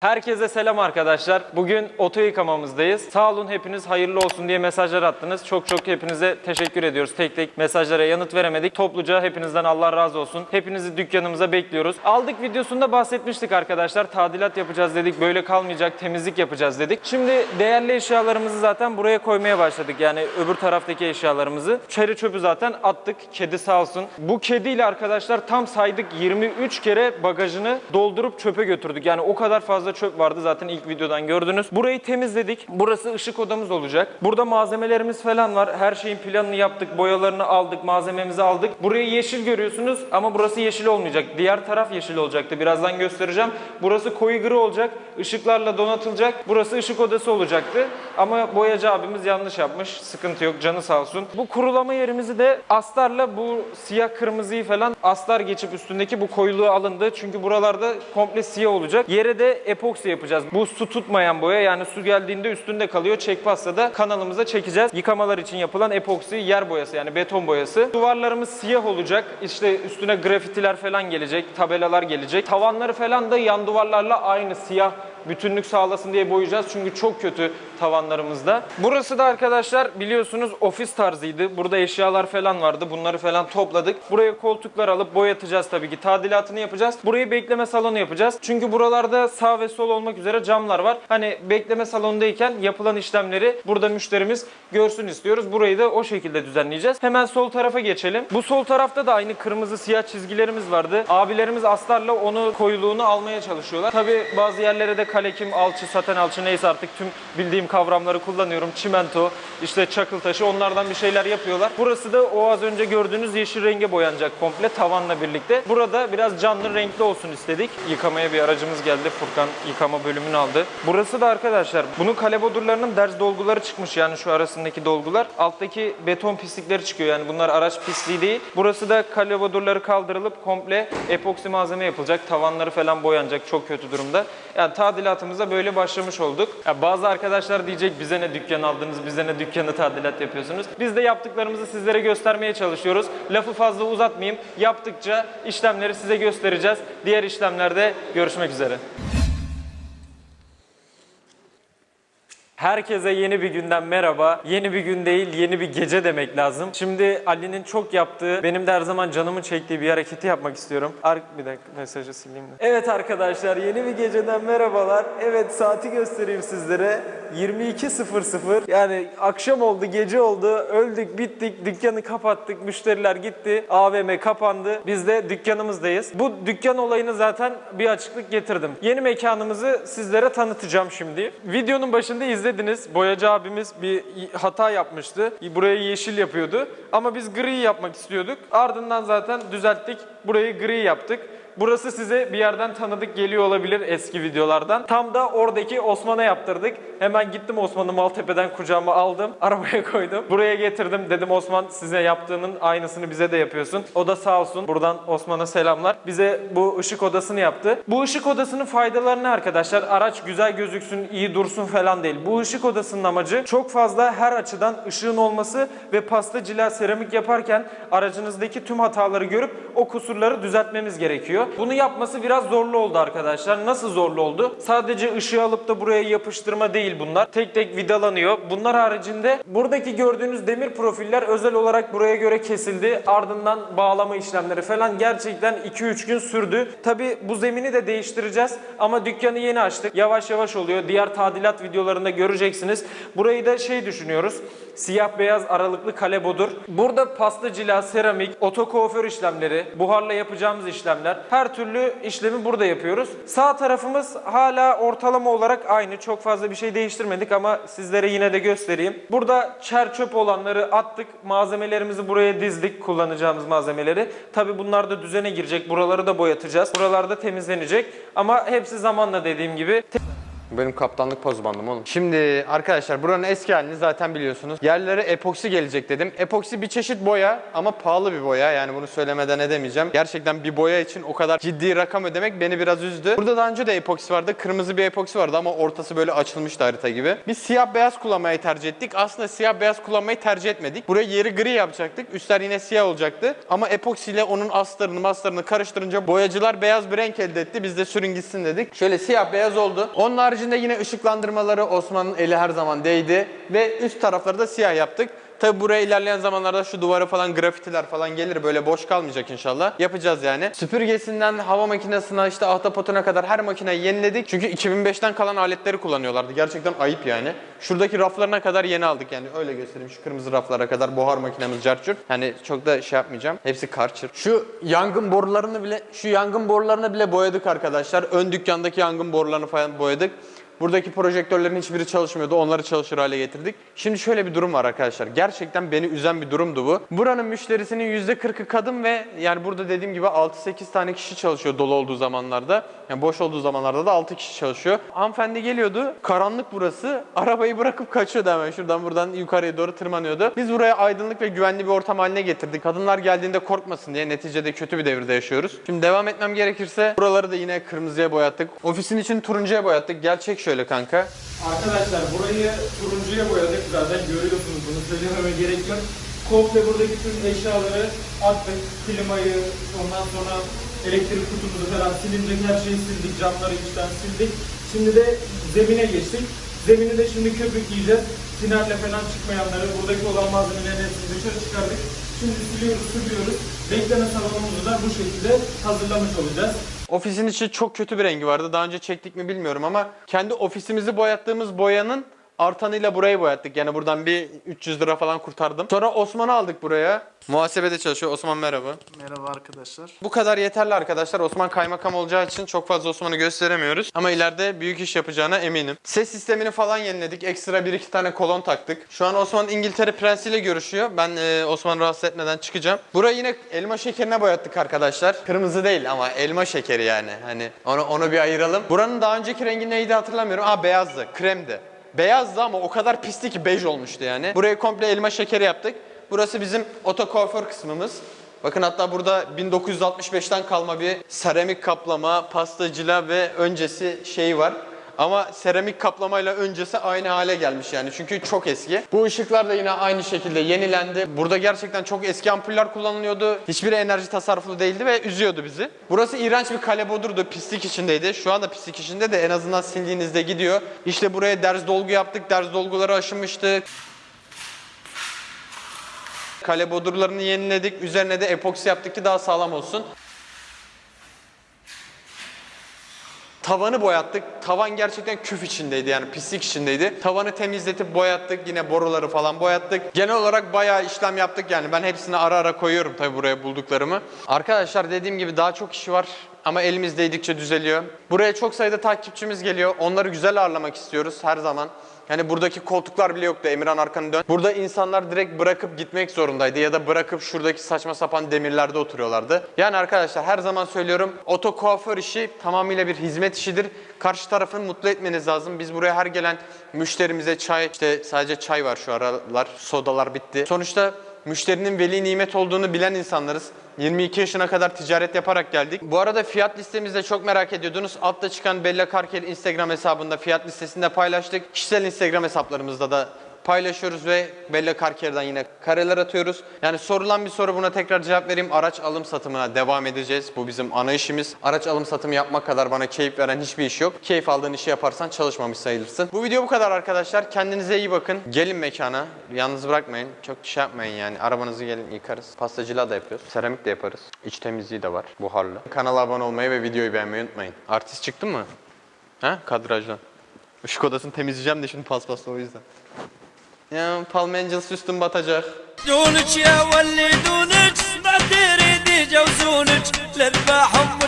Herkese selam arkadaşlar. Bugün oto yıkamamızdayız. Sağ olun hepiniz hayırlı olsun diye mesajlar attınız. Çok çok hepinize teşekkür ediyoruz. Tek tek mesajlara yanıt veremedik. Topluca hepinizden Allah razı olsun. Hepinizi dükkanımıza bekliyoruz. Aldık videosunda bahsetmiştik arkadaşlar. Tadilat yapacağız dedik. Böyle kalmayacak. Temizlik yapacağız dedik. Şimdi değerli eşyalarımızı zaten buraya koymaya başladık. Yani öbür taraftaki eşyalarımızı. Çeri çöpü zaten attık. Kedi sağ olsun. Bu kediyle arkadaşlar tam saydık 23 kere bagajını doldurup çöpe götürdük. Yani o kadar fazla çöp vardı zaten ilk videodan gördünüz. Burayı temizledik. Burası ışık odamız olacak. Burada malzemelerimiz falan var. Her şeyin planını yaptık. Boyalarını aldık. Malzememizi aldık. Burayı yeşil görüyorsunuz ama burası yeşil olmayacak. Diğer taraf yeşil olacaktı. Birazdan göstereceğim. Burası koyu gri olacak. Işıklarla donatılacak. Burası ışık odası olacaktı. Ama boyacı abimiz yanlış yapmış. Sıkıntı yok. Canı sağ olsun. Bu kurulama yerimizi de astarla bu siyah kırmızıyı falan astar geçip üstündeki bu koyuluğu alındı. Çünkü buralarda komple siyah olacak. Yere de epoksi yapacağız. Bu su tutmayan boya yani su geldiğinde üstünde kalıyor. Çek pasta da kanalımıza çekeceğiz. Yıkamalar için yapılan epoksi yer boyası yani beton boyası. Duvarlarımız siyah olacak. İşte üstüne grafitiler falan gelecek. Tabelalar gelecek. Tavanları falan da yan duvarlarla aynı siyah bütünlük sağlasın diye boyayacağız. Çünkü çok kötü tavanlarımızda. Burası da arkadaşlar biliyorsunuz ofis tarzıydı. Burada eşyalar falan vardı. Bunları falan topladık. Buraya koltuklar alıp boyatacağız tabii ki. Tadilatını yapacağız. Burayı bekleme salonu yapacağız. Çünkü buralarda sağ ve sol olmak üzere camlar var. Hani bekleme salonundayken yapılan işlemleri burada müşterimiz görsün istiyoruz. Burayı da o şekilde düzenleyeceğiz. Hemen sol tarafa geçelim. Bu sol tarafta da aynı kırmızı siyah çizgilerimiz vardı. Abilerimiz astarla onu koyuluğunu almaya çalışıyorlar. Tabii bazı yerlere de kalekim, alçı, saten alçı neyse artık tüm bildiğim kavramları kullanıyorum. Çimento, işte çakıl taşı onlardan bir şeyler yapıyorlar. Burası da o az önce gördüğünüz yeşil renge boyanacak komple tavanla birlikte. Burada biraz canlı renkli olsun istedik. Yıkamaya bir aracımız geldi. Furkan yıkama bölümünü aldı. Burası da arkadaşlar bunun kale bodurlarının derz dolguları çıkmış yani şu arasındaki dolgular. Alttaki beton pislikleri çıkıyor yani bunlar araç pisliği değil. Burası da kale bodurları kaldırılıp komple epoksi malzeme yapılacak. Tavanları falan boyanacak çok kötü durumda. Yani tadilatımıza böyle başlamış olduk. Ya bazı arkadaşlar diyecek bize ne dükkan aldınız, bize ne dükkanı tadilat yapıyorsunuz. Biz de yaptıklarımızı sizlere göstermeye çalışıyoruz. Lafı fazla uzatmayayım. Yaptıkça işlemleri size göstereceğiz. Diğer işlemlerde görüşmek üzere. Herkese yeni bir günden merhaba. Yeni bir gün değil, yeni bir gece demek lazım. Şimdi Ali'nin çok yaptığı, benim de her zaman canımın çektiği bir hareketi yapmak istiyorum. Ar bir dakika mesajı sileyim de. Evet arkadaşlar, yeni bir geceden merhabalar. Evet saati göstereyim sizlere. 22.00. Yani akşam oldu, gece oldu. Öldük, bittik, dükkanı kapattık, müşteriler gitti. AVM kapandı. Biz de dükkanımızdayız. Bu dükkan olayını zaten bir açıklık getirdim. Yeni mekanımızı sizlere tanıtacağım şimdi. Videonun başında izlediniz. Boyacı abimiz bir hata yapmıştı. Burayı yeşil yapıyordu. Ama biz gri yapmak istiyorduk. Ardından zaten düzelttik. Burayı gri yaptık. Burası size bir yerden tanıdık geliyor olabilir eski videolardan. Tam da oradaki Osman'a yaptırdık. Hemen gittim Osman'ı Maltepe'den kucağıma aldım. Arabaya koydum. Buraya getirdim. Dedim Osman size yaptığının aynısını bize de yapıyorsun. O da sağ olsun. Buradan Osman'a selamlar. Bize bu ışık odasını yaptı. Bu ışık odasının faydaları ne arkadaşlar? Araç güzel gözüksün, iyi dursun falan değil. Bu ışık odasının amacı çok fazla her açıdan ışığın olması ve pasta cila seramik yaparken aracınızdaki tüm hataları görüp o kusurları düzeltmemiz gerekiyor. Bunu yapması biraz zorlu oldu arkadaşlar. Nasıl zorlu oldu? Sadece ışığı alıp da buraya yapıştırma değil bunlar. Tek tek vidalanıyor. Bunlar haricinde buradaki gördüğünüz demir profiller özel olarak buraya göre kesildi. Ardından bağlama işlemleri falan gerçekten 2-3 gün sürdü. Tabi bu zemini de değiştireceğiz ama dükkanı yeni açtık. Yavaş yavaş oluyor. Diğer tadilat videolarında göreceksiniz. Burayı da şey düşünüyoruz. Siyah beyaz aralıklı kale bodur. Burada pasta cila, seramik, oto kuaför işlemleri, buharla yapacağımız işlemler. Her türlü işlemi burada yapıyoruz. Sağ tarafımız hala ortalama olarak aynı. Çok fazla bir şey değiştirmedik ama sizlere yine de göstereyim. Burada çer çöp olanları attık. Malzemelerimizi buraya dizdik. Kullanacağımız malzemeleri. Tabi bunlar da düzene girecek. Buraları da boyatacağız. Buralarda temizlenecek. Ama hepsi zamanla dediğim gibi. Benim kaptanlık poz bandım oğlum. Şimdi arkadaşlar buranın eski halini zaten biliyorsunuz. Yerlere epoksi gelecek dedim. Epoksi bir çeşit boya ama pahalı bir boya. Yani bunu söylemeden edemeyeceğim. Gerçekten bir boya için o kadar ciddi rakam ödemek beni biraz üzdü. Burada daha önce de epoksi vardı. Kırmızı bir epoksi vardı ama ortası böyle açılmıştı harita gibi. Biz siyah beyaz kullanmayı tercih ettik. Aslında siyah beyaz kullanmayı tercih etmedik. Buraya yeri gri yapacaktık. Üstler yine siyah olacaktı. Ama epoksiyle onun astarını mastarını karıştırınca boyacılar beyaz bir renk elde etti. Biz de sürün gitsin dedik. Şöyle siyah beyaz oldu. Onun haricinde yine ışıklandırmaları Osman'ın eli her zaman değdi. Ve üst tarafları da siyah yaptık. Tabi buraya ilerleyen zamanlarda şu duvara falan grafitiler falan gelir böyle boş kalmayacak inşallah. Yapacağız yani. Süpürgesinden hava makinesine işte ahtapotuna kadar her makineyi yeniledik. Çünkü 2005'ten kalan aletleri kullanıyorlardı. Gerçekten ayıp yani. Şuradaki raflarına kadar yeni aldık yani öyle göstereyim. Şu kırmızı raflara kadar buhar makinemiz carçur. Hani çok da şey yapmayacağım. Hepsi karçır. Şu yangın borularını bile şu yangın borularını bile boyadık arkadaşlar. Ön dükkandaki yangın borularını falan boyadık. Buradaki projektörlerin hiçbiri çalışmıyordu. Onları çalışır hale getirdik. Şimdi şöyle bir durum var arkadaşlar. Gerçekten beni üzen bir durumdu bu. Buranın müşterisinin %40'ı kadın ve yani burada dediğim gibi 6-8 tane kişi çalışıyor dolu olduğu zamanlarda. Yani boş olduğu zamanlarda da 6 kişi çalışıyor. Hanımefendi geliyordu. Karanlık burası. Arabayı bırakıp kaçıyordu hemen. Şuradan buradan yukarıya doğru tırmanıyordu. Biz buraya aydınlık ve güvenli bir ortam haline getirdik. Kadınlar geldiğinde korkmasın diye. Neticede kötü bir devirde yaşıyoruz. Şimdi devam etmem gerekirse buraları da yine kırmızıya boyattık. Ofisin için turuncuya boyattık. Gel çek şöyle kanka. Arkadaşlar burayı turuncuya boyadık zaten görüyorsunuz bunu söylememe gerek yok. Komple buradaki tüm eşyaları attık. Klimayı, ondan sonra elektrik kutumuzu falan silindik, her şeyi sildik, camları içten sildik. Şimdi de zemine geçtik. Zemini de şimdi köpükleyeceğiz. Tinerle falan çıkmayanları, buradaki olan malzemelerin hepsini dışarı çıkardık. Şimdi siliyoruz, sürüyoruz. Bekleme salonumuzu da bu şekilde hazırlamış olacağız. Ofisin içi çok kötü bir rengi vardı. Daha önce çektik mi bilmiyorum ama kendi ofisimizi boyattığımız boyanın artanıyla burayı boyattık. Yani buradan bir 300 lira falan kurtardım. Sonra Osman'ı aldık buraya. Muhasebede çalışıyor. Osman merhaba. Merhaba arkadaşlar. Bu kadar yeterli arkadaşlar. Osman kaymakam olacağı için çok fazla Osman'ı gösteremiyoruz. Ama ileride büyük iş yapacağına eminim. Ses sistemini falan yeniledik. Ekstra bir iki tane kolon taktık. Şu an Osman İngiltere prensiyle görüşüyor. Ben e, Osman'ı rahatsız etmeden çıkacağım. Burayı yine elma şekerine boyattık arkadaşlar. Kırmızı değil ama elma şekeri yani. Hani onu, onu bir ayıralım. Buranın daha önceki rengi neydi hatırlamıyorum. Aa beyazdı. Kremdi. Beyazdı ama o kadar pisti ki bej olmuştu yani. Burayı komple elma şekeri yaptık. Burası bizim oto kuaför kısmımız. Bakın hatta burada 1965'ten kalma bir seramik kaplama, pastacıla ve öncesi şeyi var. Ama seramik kaplamayla öncesi aynı hale gelmiş yani çünkü çok eski. Bu ışıklar da yine aynı şekilde yenilendi. Burada gerçekten çok eski ampuller kullanılıyordu. Hiçbiri enerji tasarruflu değildi ve üzüyordu bizi. Burası iğrenç bir kale bodurdu. Pislik içindeydi. Şu anda pislik içinde de en azından sildiğinizde gidiyor. İşte buraya derz dolgu yaptık. Derz dolguları aşınmıştı. Kale bodurlarını yeniledik. Üzerine de epoksi yaptık ki daha sağlam olsun. Tavanı boyattık. Tavan gerçekten küf içindeydi yani pislik içindeydi. Tavanı temizletip boyattık. Yine boruları falan boyattık. Genel olarak bayağı işlem yaptık yani. Ben hepsini ara ara koyuyorum tabii buraya bulduklarımı. Arkadaşlar dediğim gibi daha çok işi var. Ama elimiz değdikçe düzeliyor. Buraya çok sayıda takipçimiz geliyor. Onları güzel ağırlamak istiyoruz her zaman. Yani buradaki koltuklar bile yoktu Emirhan arkanı dön. Burada insanlar direkt bırakıp gitmek zorundaydı ya da bırakıp şuradaki saçma sapan demirlerde oturuyorlardı. Yani arkadaşlar her zaman söylüyorum oto kuaför işi tamamıyla bir hizmet işidir. Karşı tarafını mutlu etmeniz lazım. Biz buraya her gelen müşterimize çay, işte sadece çay var şu aralar, sodalar bitti. Sonuçta müşterinin veli nimet olduğunu bilen insanlarız. 22 yaşına kadar ticaret yaparak geldik. Bu arada fiyat listemizde çok merak ediyordunuz. Altta çıkan Bella Karker Instagram hesabında fiyat listesinde paylaştık. Kişisel Instagram hesaplarımızda da paylaşıyoruz ve Bella Karker'den yine kareler atıyoruz. Yani sorulan bir soru buna tekrar cevap vereyim. Araç alım satımına devam edeceğiz. Bu bizim ana işimiz. Araç alım satımı yapmak kadar bana keyif veren hiçbir iş yok. Keyif aldığın işi yaparsan çalışmamış sayılırsın. Bu video bu kadar arkadaşlar. Kendinize iyi bakın. Gelin mekana. Yalnız bırakmayın. Çok şey yapmayın yani. Arabanızı gelin yıkarız. Pastacılığa da yapıyoruz. Seramik de yaparız. İç temizliği de var. Buharlı. Kanala abone olmayı ve videoyu beğenmeyi unutmayın. Artist çıktın mı? Ha? Kadrajdan. Işık odasını temizleyeceğim de şimdi paspasla o yüzden. Ya Palm Angels üstüm batacak. دونك يا ولي دونك ما تريدي جوزونك للبحر